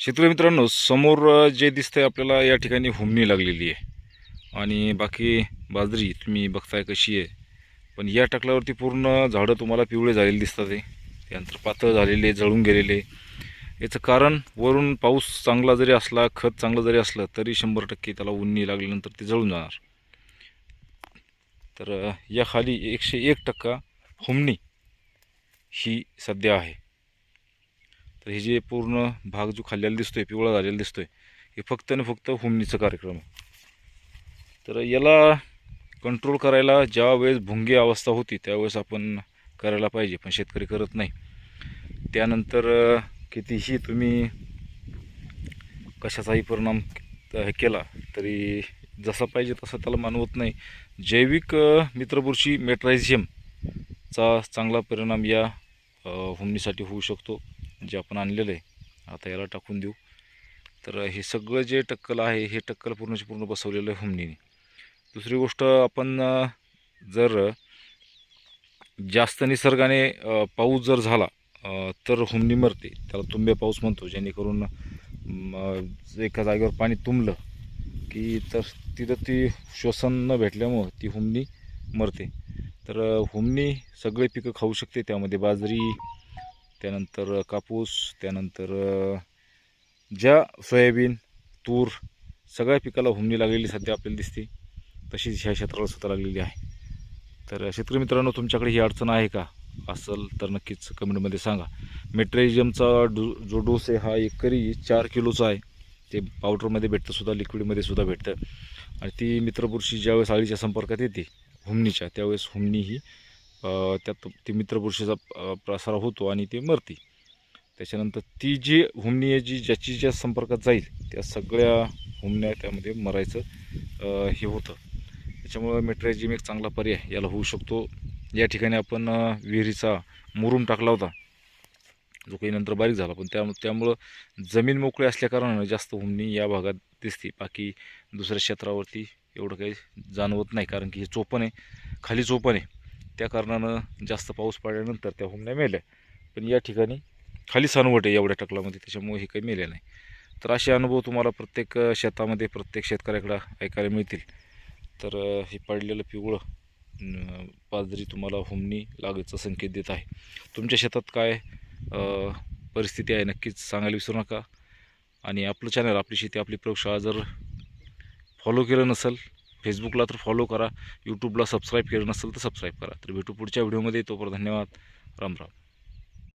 शेतकरी मित्रांनो समोर जे दिसतंय आपल्याला या ठिकाणी हुमणी लागलेली आहे. आणि बाकी बाजरी तुम्ही बघताय कशी आहे. पण या टकल्यावरती पूर्ण झाडं तुम्हाला पिवळे झालेले दिसतात आहे त्यानंतर पातळ झालेले जळून गेलेले. याचं कारण वरून पाऊस चांगला जरी असला खत चांगलं जरी असलं तरी शंभर टक्के त्याला उन्नी लागल्यानंतर ते जळून जाणार. तर या खाली एकशे एक टक्का हुमणी ही सध्या आहे. तर हे जे पूर्ण भाग जो खाल्लेला दिसतोय पिवळा झालेला दिसतोय हे फक्त आणि फक्त हुमणीचं कार्यक्रम आहे. तर याला कंट्रोल करायला ज्या वेळेस भुंगी अवस्था होती त्यावेळेस आपण करायला पाहिजे पण शेतकरी करत नाही. त्यानंतर कितीही तुम्ही कशाचाही परिणाम हे केला तरी जसा पाहिजे तसा त्याला मानवत नाही. जैविक मित्रबुरशी मेट्रायझियमचा चांगला परिणाम या हुमणीसाठी होऊ शकतो. जे आपण आणलेलं आहे आता याला टाकून देऊ. तर हे सगळं जे टक्कल आहे हे टक्कल पूर्णचे पूर्ण बसवलेलं आहे हुमणीने. दुसरी गोष्ट आपण जर जास्त निसर्गाने पाऊस जर झाला तर हुमणी मरते. त्याला तुंबे पाऊस म्हणतो जेणेकरून एका जागेवर पाणी तुंबलं की तर तिथं ती श्वसन न भेटल्यामुळं ती हुमणी मरते. तर हुमणी सगळे पिकं खाऊ शकते त्यामध्ये बाजरी त्यानंतर कापूस त्यानंतर ज्या सोयाबीन तूर सगळ्या पिकाला हुमणी लागलेली सध्या आपल्याला दिसते तशीच ह्या क्षेत्राला सुद्धा लागलेली आहे. तर शेतकरी मित्रांनो तुमच्याकडे ही अडचण आहे का? असेल तर नक्कीच कमेंटमध्ये सांगा. मेट्रेजियमचा डो जो डोस आहे हा एकरी चार किलोचा आहे. ते पावडरमध्ये भेटतं सुद्धा लिक्विडमध्ये सुद्धा भेटतं. आणि ती मित्रपुरुषी ज्यावेळेस आळीच्या संपर्कात येते हुमणीच्या त्यावेळेस हुमणी ही त्यात ती मित्रपुरुषाचा प्रसार होतो आणि ती मरते. त्याच्यानंतर ती जी हुमणी आहे जी ज्याची ज्या संपर्कात जाईल त्या सगळ्या हुमण्या त्यामध्ये मरायचं हे होतं. त्याच्यामुळं मेट्रायजिम एक चांगला पर्याय याला होऊ शकतो. या ठिकाणी आपण विहिरीचा मुरूम टाकला होता. जो काही नंतर बारीक झाला पण त्या त्यामुळं जमीन मोकळी असल्याकारणानं जास्त हुमणी या भागात दिसते. बाकी दुसऱ्या क्षेत्रावरती एवढं काही जाणवत नाही कारण की हे चोपण आहे. खाली चोपण आहे. त्या कारणानं जास्त पाऊस पडल्यानंतर त्या हुमण्या मेल्या. पण या ठिकाणी खाली सानवट आहे एवढ्या टकलामध्ये त्याच्यामुळे हे काही मेले नाही. तर असे अनुभव तुम्हाला प्रत्येक शेतामध्ये प्रत्येक शेतकऱ्याकडं ऐकायला मिळतील. तर हे पडलेलं पिवळं बाजरी तुम्हाला हुमणी लागायचा संकेत देत आहे. तुमच्या शेतात काय परिस्थिती आहे नक्कीच सांगायला विसरू नका. आणि आपलं चॅनल आपली शेती आपली प्रयोगशाळा जर फॉलो केलं नसेल फेसबुकला तर फॉलो करा यूट्यूबला सबस्क्राईब केलं नसेल तर सबस्क्राईब करा. तर भेटू पुढच्या व्हिडिओमध्ये तोपर्यंत धन्यवाद. राम राम.